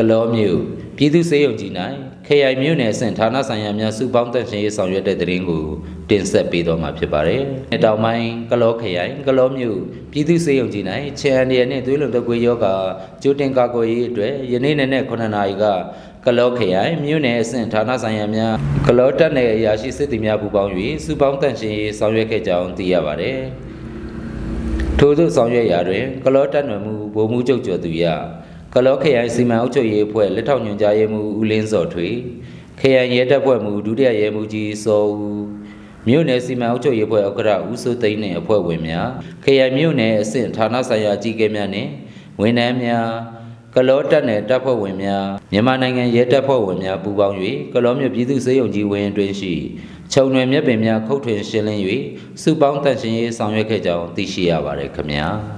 ကလောမျိုးပြည်သူ့စေယုံကြည်၌ခရိုင်မြို့နယ်အဆင့်ဌာနဆိုင်ရာများစုပေါင်းတန်ရှင်ရေးဆောင်ရွက်တဲ့တဲ့ရင်ကိုတင်ဆက်ပေးတော့မှာဖြစ်ပါတယ်။တောင်ပိုင်းကလောခရိုင်ကလောမျိုးပြည်သူ့စေယုံကြည်၌ချန်ရည်နဲ့သွေးလွန်တကွေယောဂကျိုးတင်ကာကွယ်ရေးအတွက်ယနေ့နေ့နဲ့9နာရီကကလောခရိုင်မြို့နယ်အဆင့်ဌာနဆိုင်ရာများကလောတက်နယ်အရာရှိစစ်သည်များပူးပေါင်း၍စုပေါင်းတန်ရှင်ရေးဆောင်ရွက်ခဲ့ကြောင်းသိရပါတယ်။ထို့သို့ဆောင်ရွက်ရာတွင်ကလောတက်နွယ်မှုဗိုလ်မှူးချုပ်ကျော်သူရ ကလောခရိုင်စီမံအုပ်ချုပ်ရေးအဖွဲ့လက်ထောက်ညွှန်ကြားရေးမှူးဦးလင်းစောထွေခရိုင်ရဲတပ်ဖွဲ့မှူးဒုတိယရဲမှူးကြီးစောဦးမြို့နယ်စီမံအုပ်ချုပ်ရေးအဖွဲ့ဥက္ကဋ္ဌဦးစိုးသိန်းနှင့်အဖွဲ့ဝင်များခရိုင်မြို့နယ်အဆင့်ဌာနဆိုင်ရာအကြီးအကဲများနှင့်ဝန်ထမ်းများကလောတက်နယ်တပ်ဖွဲ့ဝင်များမြန်မာနိုင်ငံရဲတပ်ဖွဲ့ဝင်များပူးပေါင်း၍ကလောမြို့ပြည်သူ့စေယုံကြီးဝင်းအတွင်းရှိခြုံနယ်မြက်ပင်များခုတ်ထွင်ရှင်းလင်း၍စုပေါင်းတန့်ရှင်ရေးဆောင်ရွက်ခဲ့ကြောင်းသိရှိရပါတယ်ခင်ဗျာ